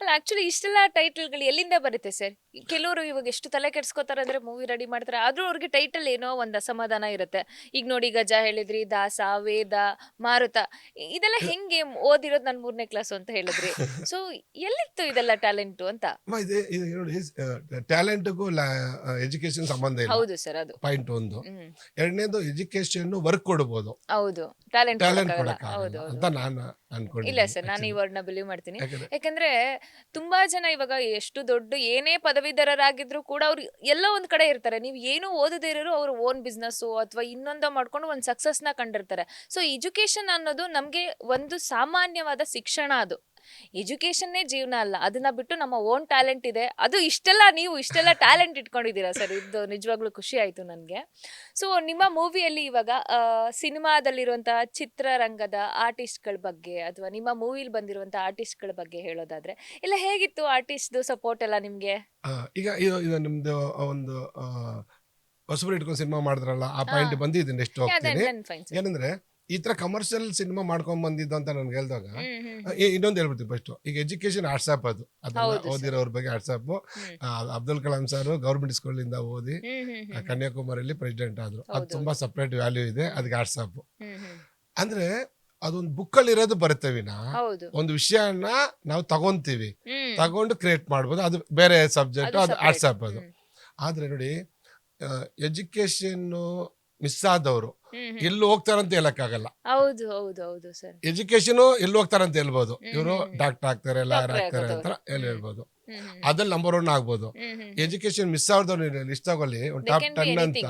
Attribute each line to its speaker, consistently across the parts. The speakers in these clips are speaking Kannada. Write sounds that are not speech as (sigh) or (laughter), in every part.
Speaker 1: ಅಲ್ಲ ಆಕ್ಚುಲಿ ಇಷ್ಟೆಲ್ಲ ಟೈಟಲ್ಗಳು ಎಲ್ಲಿಂದ ಬರುತ್ತೆ ಸರ್ ಕೆಲವರು ಇವಾಗ ಎಷ್ಟು ತಲೆ ಕೆಡ್ಸ್ಕೋತಾರೆ ಅಂದ್ರೆ ಮೂವಿ ರೆಡಿ ಮಾಡ್ತಾರೆ ಆದ್ರೂ ಅವ್ರಿಗೆ ಟೈಟಲ್ ಏನೋ ಒಂದು ಅಸಮಾಧಾನ ಇರುತ್ತೆ. ಈಗ ನೋಡಿ ಗಜ ಹೇಳಿದ್ರಿ ದಾಸ ವೇದ ಮಾರುತ ಇ- ಇದೆಲ್ಲ ಹೆಂಗೆ ಓದಿರೋದು ನಾನು ಮೂರನೇ ಕ್ಲಾಸ್ ಅಂತ ಹೇಳಿದ್ರಿ. (laughs) ಸೊ ಎಲ್ಲಿತ್ತು ಇದೆಲ್ಲ ಟ್ಯಾಲೆಂಟು ಅಂತ?
Speaker 2: ಅಮ್ಮ, ಇದು ಇದು ನೋಡಿ ಟ್ಯಾಲೆಂಟ್ಗೂ ಎಜುಕೇಶನ್ ಸಂಬಂಧ ಇಲ್ಲ.
Speaker 1: ಹೌದು ಸರ್ ಅದು.
Speaker 2: ಪಾಯಿಂಟ್ ಒಂದು.
Speaker 1: ಹ್ಮ್.
Speaker 2: ಎರಡನೇದು ಎಜುಕೇಶನ್ ವರ್ಕ್ ಕೊಡ್ಬೋದು.
Speaker 1: ಹೌದು. ಟ್ಯಾಲೆಂಟ್
Speaker 2: ಟ್ಯಾಲೆಂಟ್
Speaker 1: ಹೌದು
Speaker 2: ಕೊಡಕ್ಕಾಗಲ್ಲ
Speaker 1: ಹೌದು.
Speaker 2: ಅಂತ ನಾನು
Speaker 1: ಇಲ್ಲ ಸರ್ ನಾನು ಈ. ವರ್ಡ್ನ ಬಿಲೀವ್ ಮಾಡ್ತೀನಿ.
Speaker 2: ಯಾಕಂದ್ರೆ
Speaker 1: ತುಂಬಾ ಜನ ಇವಾಗ ಎಷ್ಟು ದೊಡ್ಡ ಏನೇ ಪದವೀಧರರಾಗಿದ್ರು ಕೂಡ ಅವ್ರು ಎಲ್ಲ ಒಂದ್ ಕಡೆ ಇರ್ತಾರೆ. ನೀವು ಏನು ಓದದೇ ಇರೋರು ಅವ್ರ ಓನ್ ಬಿಸ್ನೆಸ್ ಅಥವಾ ಇನ್ನೊಂದ ಮಾಡ್ಕೊಂಡು ಒಂದು ನ ಕಂಡಿರ್ತಾರೆ. ಸೊ ಎಜುಕೇಶನ್ ಅನ್ನೋದು ನಮ್ಗೆ ಒಂದು ಸಾಮಾನ್ಯವಾದ ಶಿಕ್ಷಣ ಅದು. ಎಜುಕೇಶನ್ನೇ ಜೀವನ ಅಲ್ಲ. ಅದನ್ನ ಬಿಟ್ಟು ನಮ್ಮ ಓನ್ ಟ್ಯಾಲೆಂಟ್ ಇದೆ. ಅದು ಇಷ್ಟೆಲ್ಲ ನೀವು ಇಷ್ಟೆಲ್ಲ ಟ್ಯಾಲೆಂಟ್ ಇಟ್ಕೊಂಡಿದ್ದೀರಾ ಸರ್? ಇದು ನಿಜವಾಗ್ಲೂ ಖುಷಿ ಆಯ್ತು ನನಗೆ. ಸೊ ನಿಮ್ಮ ಮೂವಿಯಲ್ಲಿ ಇವಾಗ ಸಿನಿಮಾದಲ್ಲಿರುವಂತಹ ಚಿತ್ರರಂಗದ ಆರ್ಟಿಸ್ಟ್ಗಳ ಬಗ್ಗೆ ಅಥವಾ ನಿಮ್ಮ ಮೂವಿಲಿ ಬಂದಿರುವಂತಹ ಆರ್ಟಿಸ್ಟ್ಗಳ ಬಗ್ಗೆ ಹೇಳೋದಾದ್ರೆ ಇಲ್ಲ ಹೇಗಿತ್ತು ಆರ್ಟಿಸ್ಟ್ ಸಪೋರ್ಟ್ ಎಲ್ಲ ನಿಮಗೆ?
Speaker 2: ಈಗ ಇದು ನಿಮ್ದು ಒಂದು ಹೊಸಬ್ರು ಇಟ್ಕೊಂಡು ಸಿನಿಮಾ ಮಾಡಿದ್ರಲ್ಲ ಆ ಪಾಯಿಂಟ್. ಬಂದಿದ್ದೀನಿ ಎಷ್ಟು ಹೋಗ್ತೀನಿ. ಏನಂದ್ರೆ ಈ ತರ ಕಮರ್ಷಿಯಲ್ ಸಿನಿಮಾ ಮಾಡ್ಕೊಂಡ್ ಬಂದಿದ್ದು ಅಂತ ನನ್ಗೆ ಹೇಳ್ದಾಗ ಇನ್ನೊಂದು ಹೇಳ್ಬಿಡ್ತೀನಿ ಫಸ್ಟ್ ಈಗ ಎಜುಕೇಶನ್ ವಾಟ್ಸ್ಆಪ್ ಅದು. ಅದನ್ನ ಓದಿರೋರ್ ಬಗ್ಗೆ WhatsApp Abdul Kalam sir government ಸ್ಕೂಲಿಂದ ಓದಿ ಆ, ಕನ್ಯಾಕುಮಾರಿಯಲ್ಲಿ ಪ್ರೆಸಿಡೆಂಟ್ ಆದ್ರು. ಅದು ತುಂಬಾ ಸಪ್ರೇಟ್ ವ್ಯಾಲ್ಯೂ ಇದೆ. ಅದಕ್ಕೆ ವಾಟ್ಸ್ಆಪ್ ಅಂದ್ರೆ ಅದೊಂದು ಬುಕ್ಕಲ್ಲಿ ಇರೋದು ಬರುತ್ತೆ ವಿನ. ಒಂದು ವಿಷಯನ ನಾವು ತಗೊಂತೀವಿ. ತಗೊಂಡು ಕ್ರಿಯೇಟ್ ಮಾಡ್ಬೋದು. ಅದು ಬೇರೆ ಸಬ್ಜೆಕ್ಟ್
Speaker 1: ಅದು
Speaker 2: ವಾಟ್ಸ್ಆಪ್ ಅದು. ಆದ್ರೆ ನೋಡಿ ಎಜುಕೇಶನ್ ಮಿಸ್ ಆದವರು ಅಂತ ಹೋಗ್ತಾರಂತ ಹೇಳಕ್ಕಾಗಲ್ಲ.
Speaker 1: ಹೌದು ಹೌದು ಹೌದು ಸರ್.
Speaker 2: ಎಜುಕೇಶನ್ ಎಲ್ಲಿ ಹೋಗ್ತಾರಂತ ಹೇಳ್ಬೋದು. ಇವರು. ಡಾಕ್ಟರ್ ಆಗ್ತಾರೆ ಲಾಯರ್ ಆಗ್ತಾರೆ ಅಂತ ಎಲ್ಲ. ಹೇಳ್ಬೋದು. ಅದ್ರಲ್ಲಿ ನಂಬರ್ ಒನ್ ಆಗ್ಬೋದು. ಎಜುಕೇಶನ್ ಮಿಸ್ ಆದವ್ರು ಲಿಸ್ಟ್ ತಗೊಳ್ಳಿ ಒಂದು ಟಾಪ್ ಟೆನ್ ಅಂತ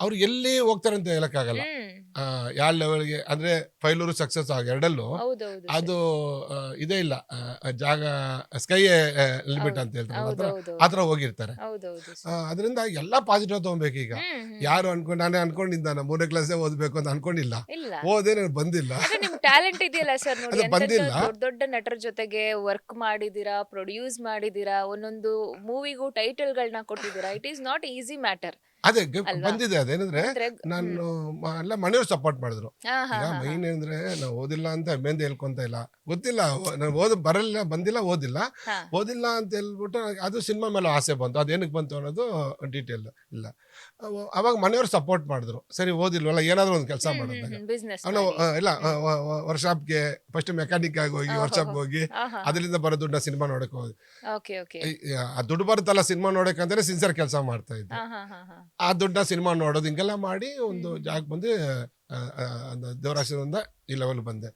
Speaker 2: ಅವ್ರು ಎಲ್ಲಿ ಹೋಗ್ತಾರಂತ ಹೇಳಕ್ಕಾಗಲ್ಲ. ಯಾವ ಲೆವೆಲ್ಗೆ ಅಂದ್ರೆ ಫೈಲೂರು ಸಕ್ಸಸ್ ಆಗ ಎರಡಲ್ಲೂ ಅದು ಆ, ಇದೇ ಇಲ್ಲ. ಆ, ಜಾಗ ಸ್ಕೈ ಲಿಮಿಟ್ ಅಂತ ಹೇಳ್ತಾರೆ ಆತರ ಹೋಗಿರ್ತಾರೆ. ಆ, ಅದರಿಂದ ಎಲ್ಲಾ ಪಾಸಿಟಿವ್ ತಗೊಬೇಕು ಈಗ. ಯಾರು ಅನ್ಕೊಂಡು ನಾನೇ ಅನ್ಕೊಂಡಿದ್ದ ಮೂರನೇ ಕ್ಲಾಸೇ ಓದ್ಬೇಕು ಅಂತ ಅನ್ಕೊಂಡಿಲ್ಲ.
Speaker 1: ಇಲ್ಲ.
Speaker 2: ಓದೇ ನನಗೆ ಬಂದಿಲ್ಲ.
Speaker 1: ನಿಮ್ ಟ್ಯಾಲೆಂಟ್ ಇದೆಯಲ್ಲ ಸರ್ ನೋಡಿ
Speaker 2: ಅದು
Speaker 1: ಎಂತೆಂಥ
Speaker 2: ಬಂದಿಲ್ಲ.
Speaker 1: ದೊಡ್ಡ ದೊಡ್ಡ ನಟರ ಜೊತೆಗೆ ವರ್ಕ್ ಮಾಡಿದೀರಾ ಪ್ರೊಡ್ಯೂಸ್ ಮಾಡಿದೀರಾ ಒಂದೊಂದು ಮೂವಿಗೂ ಟೈಟಲ್ ಗಳನ್ನ ಕೊಟ್ಟಿದ್ದೀರಾ? It is not easy matter
Speaker 2: ಅದೇ ಬಂದಿದೆ ಅದೇನಂದ್ರೆ ನಾನು ಮ- ಎಲ್ಲ ಮನೆಯವ್ರು ಸಪೋರ್ಟ್ ಮಾಡಿದ್ರು.
Speaker 1: ಹಾ, ಹಾ,
Speaker 2: ಈಗ
Speaker 1: ಹಾ, ಹಾ.
Speaker 2: ಮೈನ್ ಏನಂದ್ರೆ ನಾವು ಓದಿಲ್ಲ ಅಂತ ಮೇಂದ ಹೇಳ್ಕೊಂತ ಇಲ್ಲ. ಗೊತ್ತಿಲ್ಲ ನಾನು ಓದ್ ಬರಲಿಲ್ಲ ಬಂದಿಲ್ಲ ಓದಿಲ್ಲ.
Speaker 1: ಹಾ.
Speaker 2: ಓದಿಲ್ಲ ಅಂತ ಹೇಳ್ಬಿಟ್ಟು ನನಗೆ ಅದು ಸಿನಿಮಾ ಮೇಲೆ ಆಸೆ ಬಂತು. ಅದೇನಕ್ಕೆ ಬಂತು ಅನ್ನೋದು ಡೀಟೇಲ್ ಇಲ್ಲ. ಅವ- ಅವಾಗ ಮನೆಯವ್ರು ಸಪೋರ್ಟ್ ಮಾಡಿದ್ರು. ಸರಿ ಓದಿಲ್ವಲ್ಲ ಏನಾದ್ರೂ ಒಂದು ಕೆಲಸ
Speaker 1: ಹ್ಮ್,
Speaker 2: ಮಾಡಿದಾಗ.
Speaker 1: ಹ್ಮ್, business
Speaker 2: ಅವನು
Speaker 1: ಮಾಡಿ.
Speaker 2: ಇಲ್ಲ ವರ್ಕ್ಶಾಪ್ಗೆ ಫಸ್ಟ್ ಮೆಕ್ಯಾನಿಕ್ ಆಗಿ ಹೋಗಿ
Speaker 1: ಓಹೋ.
Speaker 2: ವರ್ಕ್ಶಾಪ್ಗೆ ಹೋಗಿ
Speaker 1: ಆಹಾ.
Speaker 2: ಅದರಿಂದ ಬರೋ ದುಡ್ಡ ಸಿನಿಮಾ ನೋಡಕ್ ಹೋಗಿ ಆ ದುಡ್ಡು ಬರುತ್ತಲ್ಲ ಸಿನಿಮಾ ಅಂತಾನೆ ಸಿನ್ಸಿಯರ್ ಕೆಲಸ ಮಾಡ್ತಾ ಇದ್ದೆ.
Speaker 1: ಹಾ, ಹಾ.
Speaker 2: ಆ ದೊಡ್ಡ ಸಿನಿಮಾ ನೋಡೋದು ಹಿಂಗೆಲ್ಲ ಮಾಡಿ ಒಂದು ಜಾಗ ಬಂದು ದೇವರಾಶದಿಂದ ಈ ಲೆವೆಲ್ ಬಂದೆ.